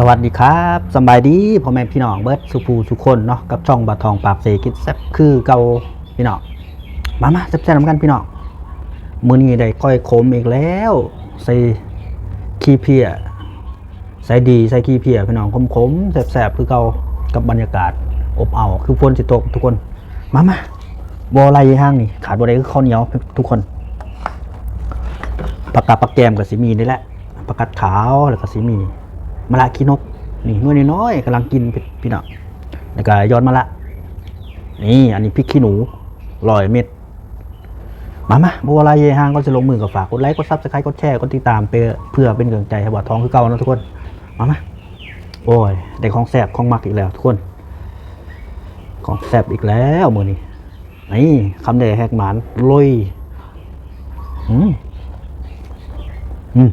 สวัสดีครับสบายดีพ่อแม่พี่น้องเบิร์ดสุภูสุคนเนาะกับช่องบาทองปราบเสกิดแซ่บคือเก่าพี่น้องมามาแซ่บๆนำกันพี่น้องมือนี้ได้ก้อยขมอีกแล้ว ใส่ขี้เพียใส่ดีใส่ขี้เพียพี่น้องขมๆแซ่บๆคือเก่ากับบรรยากาศอบเอาวคือฝนสิตกทุกคนมามาบอไรห้างนี่ขาดบ่ได้คือข้าวเหนียวทุกคนผักกาดผักแกมกับสีมีนี่แหละผักกาขาวแล้วก็สีมี มะละขี้นก นี่น้อยน้อยๆกำลังกินพี่พี่น้องแล้วก็ย้อนมะละ นี่อันนี้พริกขี้หนูลอยเม็ด มามาบัวลายเยฮางก็จะลงมือกับฝากกดไลค์กดซับสไครต์กดแชร์กดติดตามเพื่อเพื่อเป็นกำลังใจให้บ่อทองคือเก่านะทุกคน มามาโอ้ยได้ของแสบของมักอีกแล้วทุกคน ของแสบอีกแล้วมือนี้นี่คำเดแหกหมานลุยอืมอืม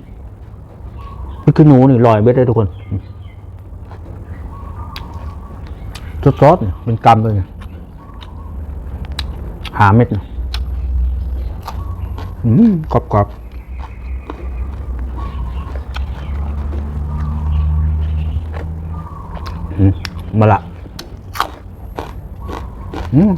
นี่คือหนูนี่ลอยเบ็ดได้ทุกคนจดจอดเนี่ยเป็นกรรมเลยหาเม็ดอืมกรอบกรอบมมาละอืม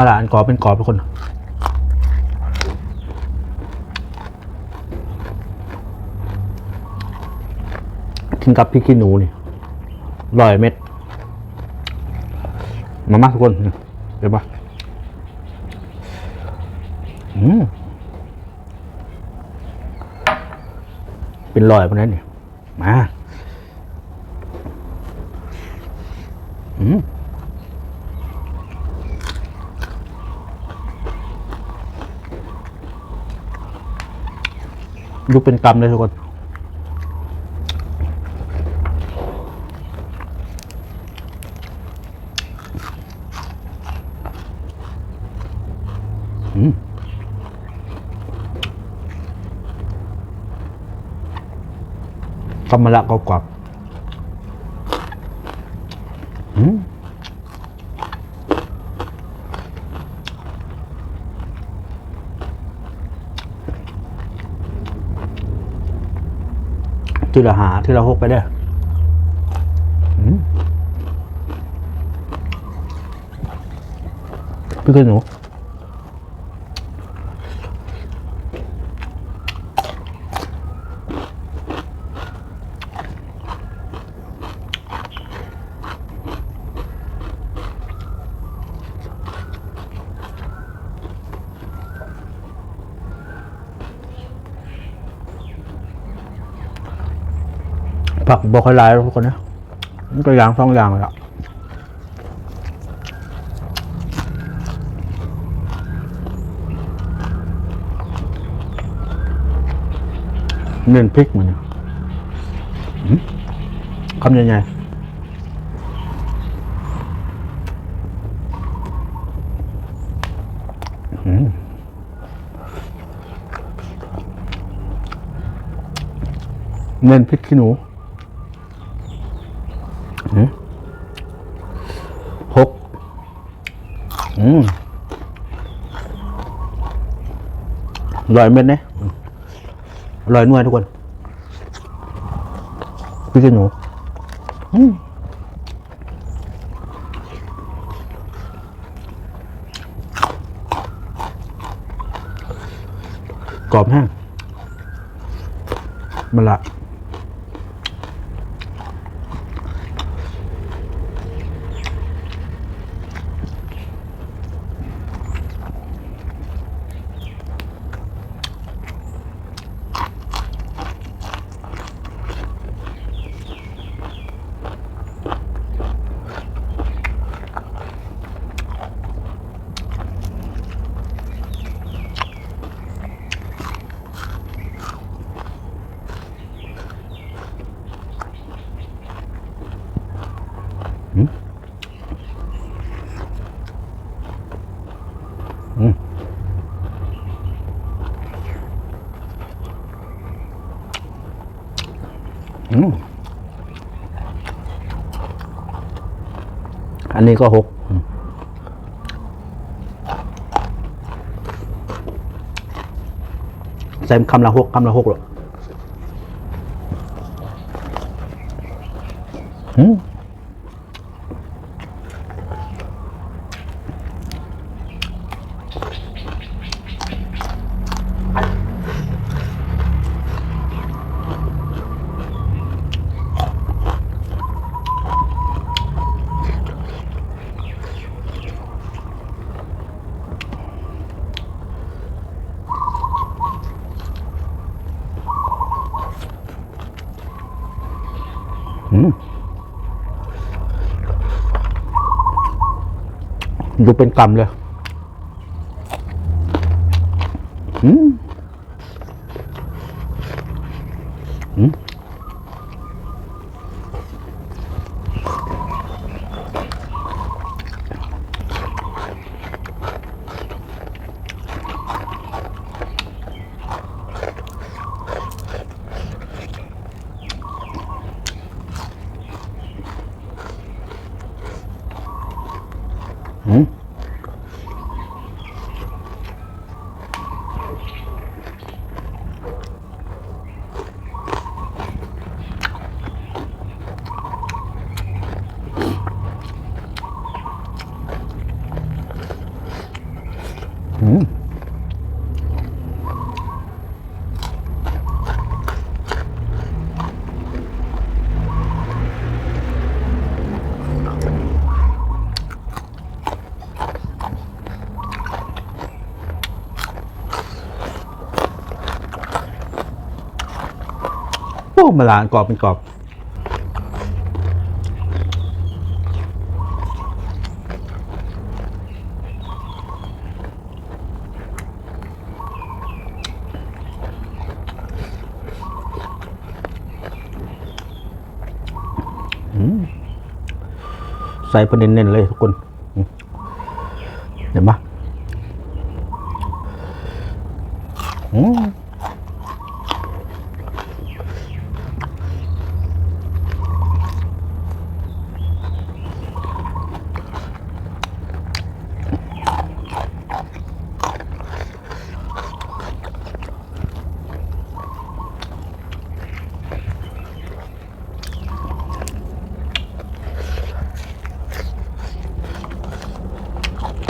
มาละอันกรอบเป็นกรอบทุกคน กินกับพริกขี้หนูนี่ลอยเม็ด มามาทุกคนเดี๋ยวปะอืมเป็นลอยพวกนั้นนี่มา อืม ดูเป็นกรรมเลยทุกคนอืมกำมะละกรอบ ที่เราหาที่เราหกไปเด้ออืมพี่กหนู ผักบอกหลายทุกคนนะมันก็อย่างสองอย่างเลยอะเน้นพริกมันเนี่ยอื้อคำใหญ่ๆอื้อเน้นพริกขี้หนู หกอืมอร่อยเม็ดนี่ยอืมอร่อยนัวทุกคนพี่กินหนูอืมกรอบแห้งมันละ อันนี้ก็หกใส่คำละหกคำละหกหรอ ดูเป็นกรรมเลยอืมอืม โอ้มาลานกรอบเป็นกรอบ ใส่ประเด็นเน้นๆเลยทุกคน เห็นปะอืม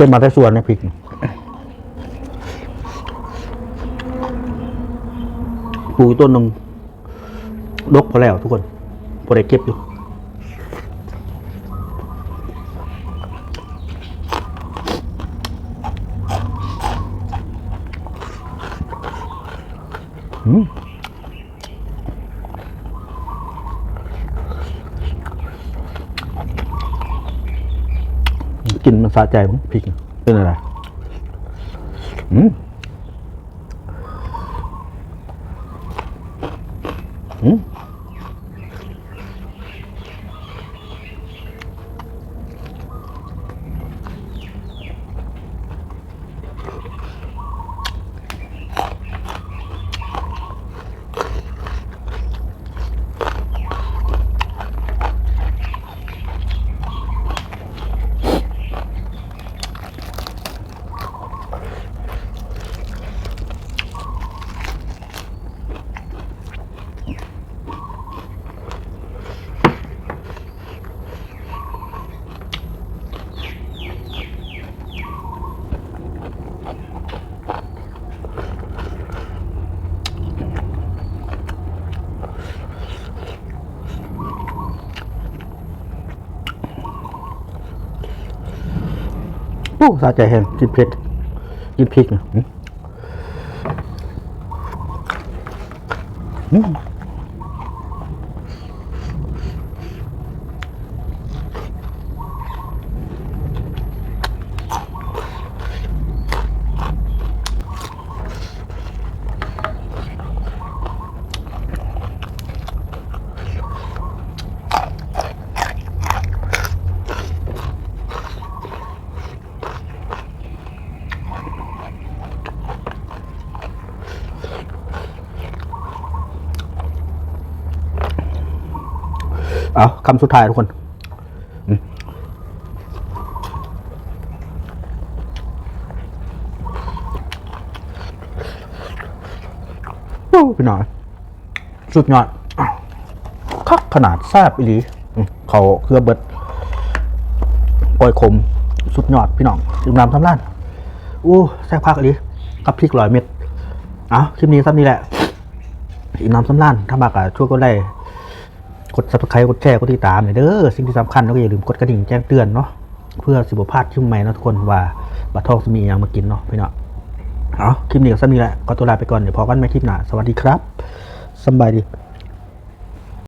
เป็นมาแต่ส่วนในพริกปลูกอีกต้นหนึ่งดกพอแล้วทุกคนพอได้เก็บอยู่อืม กินมันสะใจมั้งพริกเป็นอะไรอืม สะใจแห้งกินเผ็ดกินพริกนะอืม เอาคำสุดท้ายทุกคนพี่น้องสุดยอดคักขนาดแซบอีหลีเขาเครือเบิดปล่อยขมสุดยอดพี่น้องดื่มน้ำทำร้านอู้แซ่บคักอีหลีกับพริกร้อยเม็ดอะคลิปนี้ซ้ำนี้แหละ อิ่มน้ำสำร้าญถ้ามากอะช่วยก็ได้ กด subscribe กดแชร์กดติดตามหน่อยเด้อสิ่งที่สำคัญก็อย่าลืมกดกระดิ่งแจ้งเตือนเนาะเพื่อสิบพลาดช่วงใหม่นะทุกคนว่าบัตรทองจะมีอย่างมากินเนาะพี่เนาะเอาคลิปนี้ก็ซ้ำนี้แหละก็ตัวลาไปก่อนเดี๋ยวพอกันใหม่คลิปหน้าสวัสดีครับสบายดี